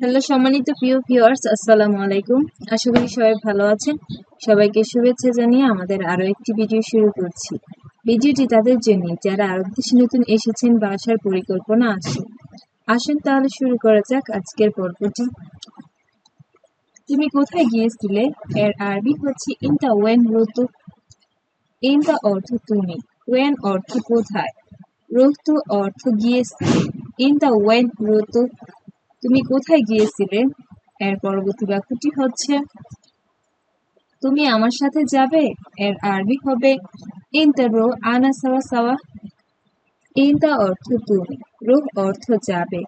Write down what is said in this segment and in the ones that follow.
Hello, সম্মানিত প্রিয় viewers আসসালামু আলাইকুম। আশা করি সবাই ভালো আছেন। সবাইকে শুভেচ্ছা জানিয়ে আমাদের আরও একটি ভিডিও শুরু করছি। ভিডিওটি তাদের জন্য, যারা আরব দেশে নতুন এসেছেন বা আসার পরিকল্পনা আছে। আসুন তাহলে শুরু করা যাক আজকের পর্বটি। তুমি কোথায় গিয়েছিলে? এর আরবি হচ্ছে ইনটা ওয়েন ইন ইনটা অর্থ তুমি। ওয়েন অর্থ কোথায়? রুতু অর্থ গিয়েছিলে ইনটা ওয়েন রুতু। তুমি কোথায় গিয়েছিলে? এর পরবর্তী বাক্যটি হচ্ছে, তুমি আমার সাথে যাবে? এর আরবি হবে ইনতা রো আনা সাওয়া সাওয়া। ইনতা অর্থ তুমি রুহ অর্থ যাবে,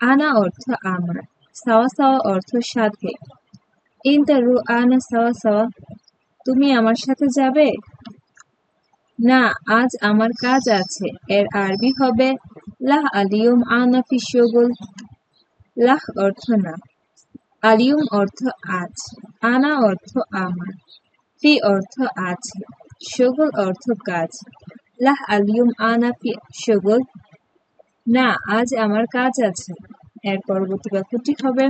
আনা অর্থ আমার, সাওয়া সাওয়া অর্থ সাথে। ইনতা রু আনা সাওয়া সাওয়া। তুমি আমার সাথে যাবে? না, আজ আমার কাজ আছে। এর আরবি হবে, লাহ আলিয়ম আনা ফি শগুল। লাহ অর্থ না, আলিয়ম অর্থ আজ আনা অর্থ আমার, ফি অর্থ আছে শগুল অর্থ কাজ, লাহ আলিয়ম আনা ফি শগুল না, আজ আমার কাজ আছে, এর পরবর্তী বাক্যটি হবে,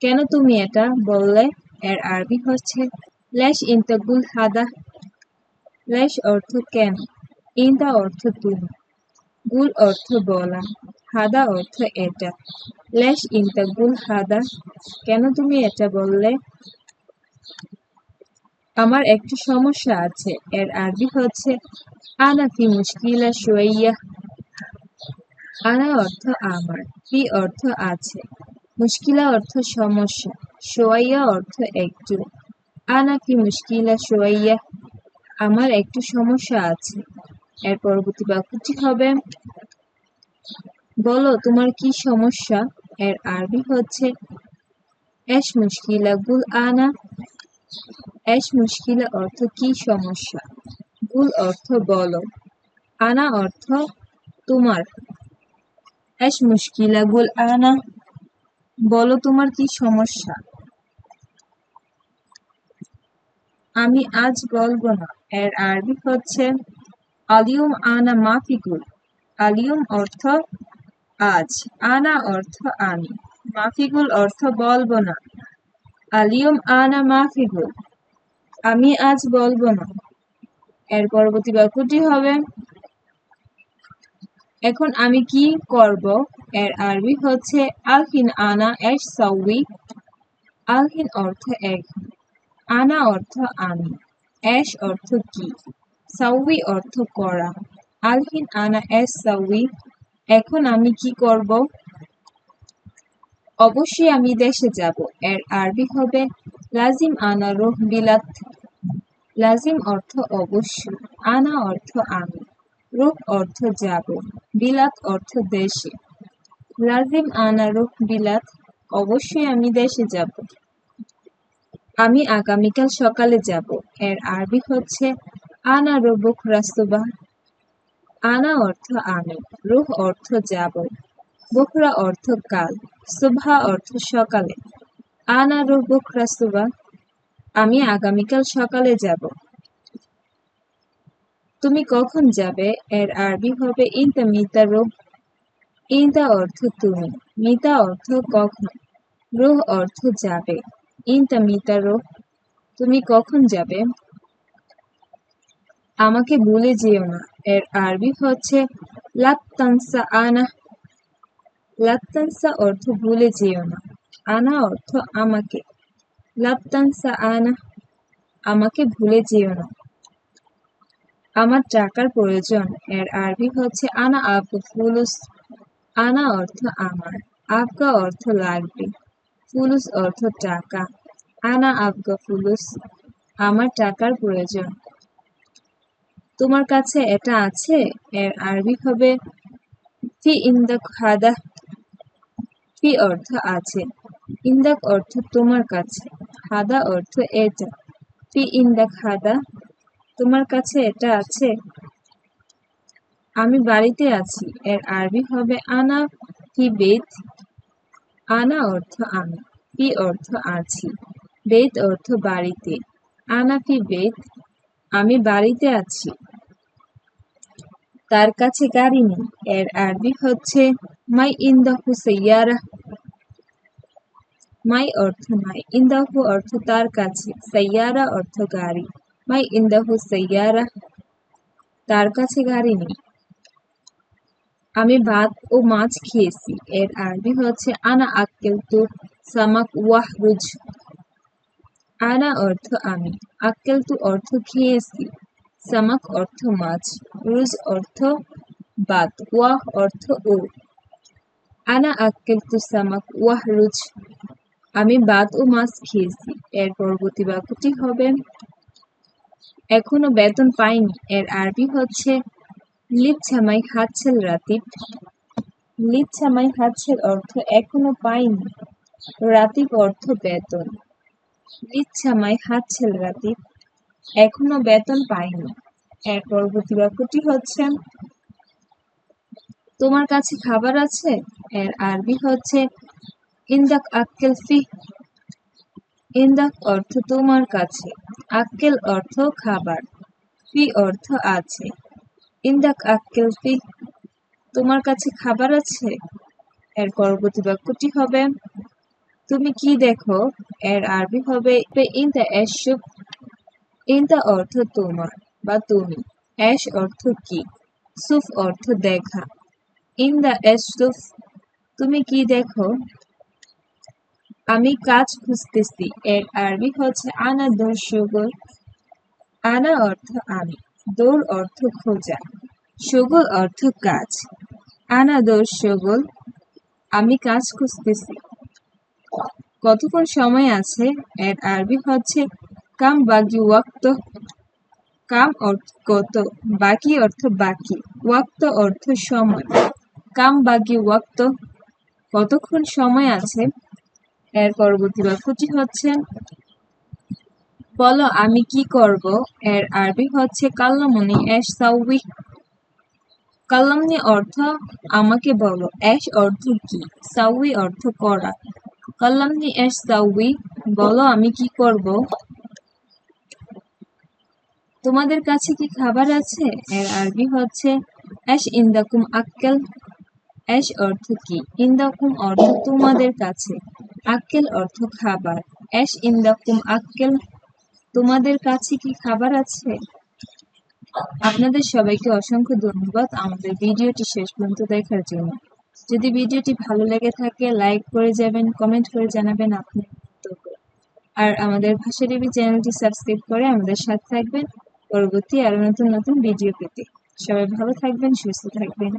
কেন তুমি এটা বললে, এর আরবি হচ্ছে, লেশ ইন্তাগুল হাদা, লেশ অর্থ কেন ইন্দা অর্থ তুমি, গুল অর্থ বলা হাদা অর্থ এটা। লেশ ইন্তাগুল হাদা। কেন তুমি এটা বললে? আমার একটু সমস্যা আছে। এর আরবি হচ্ছে, আনা ফি মুশকিলা শুয়াইয়া। আনা অর্থ আমার, ফি অর্থ আছে। মুশকিলা অর্থ সমস্যা সোয়াইয়া অর্থ একটু। আনা ফি মুশকিলা সোয়াইয়া আমার একটু সমস্যা আছে। এর পরবর্তী বাক্যটি হবে বলো, তোমার কি সমস্যা? এর আরবি হচ্ছে, এস মুশকিলা গুল আনা। এস মুশকিলা অর্থ কি সমস্যা? গুল অর্থ বলো। আনা অর্থ তোমার। এস মুশকিলা গুল আনা। বলো, তোমার কি সমস্যা? আমি আজ বলব না। এর আরবি হচ্ছে, আলিয়ম আনা মাফিকুল। আলিয়ম অর্থ আজ। আনা অর্থ আমি। মাফিকুল অর্থ বলব না। আলিয়ম আনা মাফিকুল। আমি আজ বলব না। এর পরবর্তী বাক্যটি হবে, এখন আমি কি করব? এর আরবি হচ্ছে আলহিন আনা এস সাউই আলহিন অর্থ এখন আনা অর্থ আমি। এস অর্থ কি? সাউই অর্থ করা। আলহিন আনা এস সাউই এখন আমি কি করব? অবশ্যই আমি দেশে যাব। এর আরবি হবে লাজিম আনা রোহ বিলাত লাজিম অর্থ অবশ্যই, আনা অর্থ আমি রূপ অর্থ যাব বিলাত অর্থ দেশে। লাজিম আনা রূপ বিলাত অবশ্যই আমি দেশে যাব। আমি আগামীকাল সকালে যাব। এর আরবি হচ্ছে আনা রবুক রাস্তুবা আনা অর্থ আমি রুহ অর্থ যাব বুকরা অর্থ কাল সুভা অর্থ সকালে। আনা রুহ রুবুক রাস্তুবা আমি আগামীকাল সকালে যাব। তুমি কখন যাবে? এর আরবি হবে ইনতা মিতা রুহ। ইনতা অর্থ তুমি, মিতা অর্থ কখন? রুহ অর্থ যাবে। ইনতা মিতা রুহ। তুমি কখন যাবে? আমাকে ভুলে যেও না। এর আরবি হচ্ছে, লাত্তানসা আনা। লাত্তানসা অর্থ ভুলে যেও না। আনা অর্থ আমাকে। লাত্তানসা আনা। আমাকে ভুলে যেও না। আমার টাকার প্রয়োজন। এর আরবি হচ্ছে, আনা আবগা ফুলুস। আনা অর্থ আমার। আবগা অর্থ লাগবে। ফুলুস অর্থ টাকা। আনা আবগা ফুলুস। আমার টাকার প্রয়োজন। তোমার কাছে এটা আছে? এর আরবি হবে, ফি ইন্দাক হাদা ফি অর্থ আছে। ইন্দাক অর্থ তোমার কাছে, হাদা অর্থ এটা। ফি ইন্দাক হাদা, তোমার কাছে এটা আছে? আমি বাড়িতে আছি, এর আরবি হবে, আনা ফি বেদ আনা অর্থ আমি, ফি অর্থ আছি। বেদ অর্থ বাড়িতে। আনা ফি বেত আমি বাড়িতে আছি। তার কাছে গাড়ি নেই। এর আরবি হচ্ছে, মাই ইন্দাহু সাইয়ারা মাই অর্থ নাই। ইন্দাহু অর্থ তার কাছে, সাইয়ারা অর্থ গাড়ি। মাই ইন্দাহু সাইয়ারা তার কাছে গাড়ি নেই। আমি ভাত ও মাছ খেয়েছি। এর আরবি হচ্ছে, আনা আক্কেল তু সামাক ওয়াহ রুজ আনা অর্থ আমি। আক্কেল তু অর্থ খেয়েছি সামাক অর্থ মাছ, রুজ অর্থ বাত ওয়াহ অর্থ ও। আনা আক্কেল তু সামাক, ওয়াহ রুজ, আমি ভাত ও মাছ খেয়েছি, এর পরবর্তী বাক্যটি হবে, এখনও বেতন পাইনি, এর আরবি হচ্ছে লিচ্ছামাই হাতছেল রাতিব লিচ্ছামাই হাতছেল অর্থ এখনও পাইনি, রাতিব অর্থ বেতন। লিচ্ছামাই হাতছেল রাতিব এখনও বেতন পাইনি। এর পরবর্তী বাক্যটি হচ্ছে, তোমার কাছে খাবার আছে? এর আরবি হচ্ছে, ইন্দাক আক্কেল ফি ইন্দাক অর্থ তোমার কাছে। আক্কেল অর্থ খাবার। ফি অর্থ আছে। ইন্দাক আক্কেল ফি, তোমার কাছে খাবার আছে? এর পরবর্তী বাক্যটি হবে তুমি কি দেখো? এর আরবি হবে ইন্দা অর্থ তোমার বা তুমি। এস অর্থ কি? সুফ অর্থ দেখা। ইন্দা এসুফ তুমি কি দেখো? আমি কাজ খুঁজতেছি। এর আরবি হচ্ছে, আনা দর্শগল আনা অর্থ, আমি দোর অর্থ, খোঁজা সগল অর্থ, কাজ আনা দর্শগল আমি কাজ খুঁজতেছি কতক্ষণ সময় আছে? এর আরবি হচ্ছে, কাম বাকি ওয়াক্ত, কাম অর্থ কত, বাকি অর্থ বাকি, ওয়াক্ত অর্থ সময়। কাম বাকি ওয়াক্ত, কতক্ষণ সময় আছে? এর পরবর্তী বাক্যটি হচ্ছে, বলো আমি কি করব? এর আরবি হচ্ছে, কাল্লামনি এস সাউই কাল্লামনি অর্থ আমাকে বলো, এস অর্থ কি? সাউই অর্থ করা। কাল্লামনি এস সাউই বলো আমি কি করব? তোমাদের কাছে কি খাবার আছে? এর আরবি হচ্ছে এস ইন্দাকুম আক্কেল। এস অর্থ কি? ইন্দাকুম অর্থ তোমাদের কাছে। আক্কেল অর্থ খাবার। এস ইন্দাকুম আক্কেল। তোমাদের কাছে কি খাবার আছে? আপনাদের সবাইকে অসংখ্য ধন্যবাদ আমাদের ভিডিওটি শেষ পর্যন্ত দেখার জন্য। যদি ভিডিওটি ভালো লেগে থাকে, লাইক করে যাবেন কমেন্ট করে জানাবেন আপনার মন্তব্য। আর আমাদের ভাষা টিভি চ্যানেলটি সাবস্ক্রাইব করে আমাদের সাথে থাকবেন পরবর্তী আরও নতুন নতুন ভিডিও পেতে। সবাই ভালো থাকবেন, সুস্থ থাকবেন।